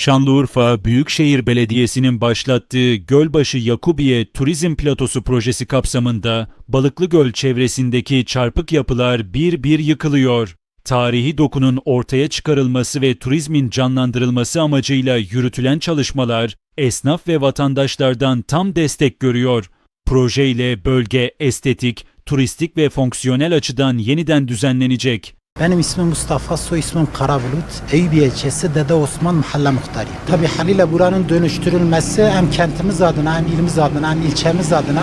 Şanlıurfa Büyükşehir Belediyesi'nin başlattığı Gölbaşı Yakubiye Turizm Platosu projesi kapsamında Balıklı Göl çevresindeki çarpık yapılar bir bir yıkılıyor. Tarihi dokunun ortaya çıkarılması ve turizmin canlandırılması amacıyla yürütülen çalışmalar esnaf ve vatandaşlardan tam destek görüyor. Projeyle bölge estetik, turistik ve fonksiyonel açıdan yeniden düzenlenecek. Benim ismim Mustafa, soy ismim Karabulut. Eyüpiye ilçesi Dede Osman Mahalle Muhtarıyım. Tabii haliyle buranın dönüştürülmesi hem kentimiz adına hem ilimiz adına hem ilçemiz adına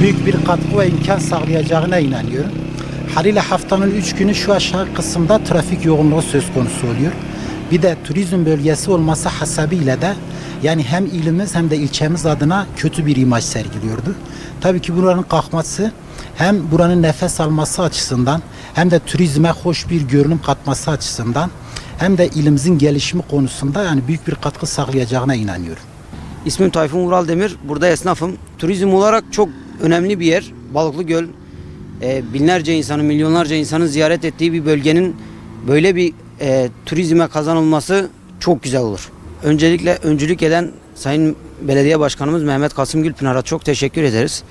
büyük bir katkı ve imkan sağlayacağına inanıyorum. Haliyle haftanın üç günü şu aşağı kısımda trafik yoğunluğu söz konusu oluyor. Bir de turizm bölgesi olması hasebiyle de yani hem ilimiz hem de ilçemiz adına kötü bir imaj sergiliyordu. Tabii ki buranın kalkması hem buranın nefes alması açısından hem de turizme hoş bir görünüm katması açısından hem de ilimizin gelişimi konusunda yani büyük bir katkı sağlayacağına inanıyorum. İsmim Tayfun Vural Demir. Burada esnafım. Turizm olarak çok önemli bir yer. Balıklı Göl. Ee, binlerce insanın, milyonlarca insanın ziyaret ettiği bir bölgenin böyle bir e, turizme kazanılması çok güzel olur. Öncelikle öncülük eden Sayın Belediye Başkanımız Mehmet Kasım Gülpınar'a çok teşekkür ederiz.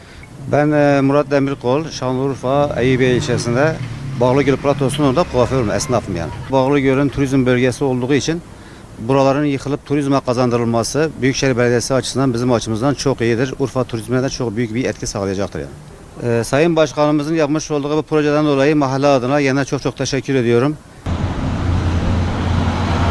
Ben e, Murat Demirkol, Şanlıurfa, Eyüpiye ilçesinde Bağlıgöl Platosu'nun orada kuaförüm, esnafım yani. Bağlıgöl'ün turizm bölgesi olduğu için buraların yıkılıp turizme kazandırılması Büyükşehir Belediyesi açısından bizim açımızdan çok iyidir. Urfa turizmine de çok büyük bir etki sağlayacaktır yani. E, Sayın Başkanımızın yapmış olduğu bu projeden dolayı mahalle adına yine çok çok teşekkür ediyorum.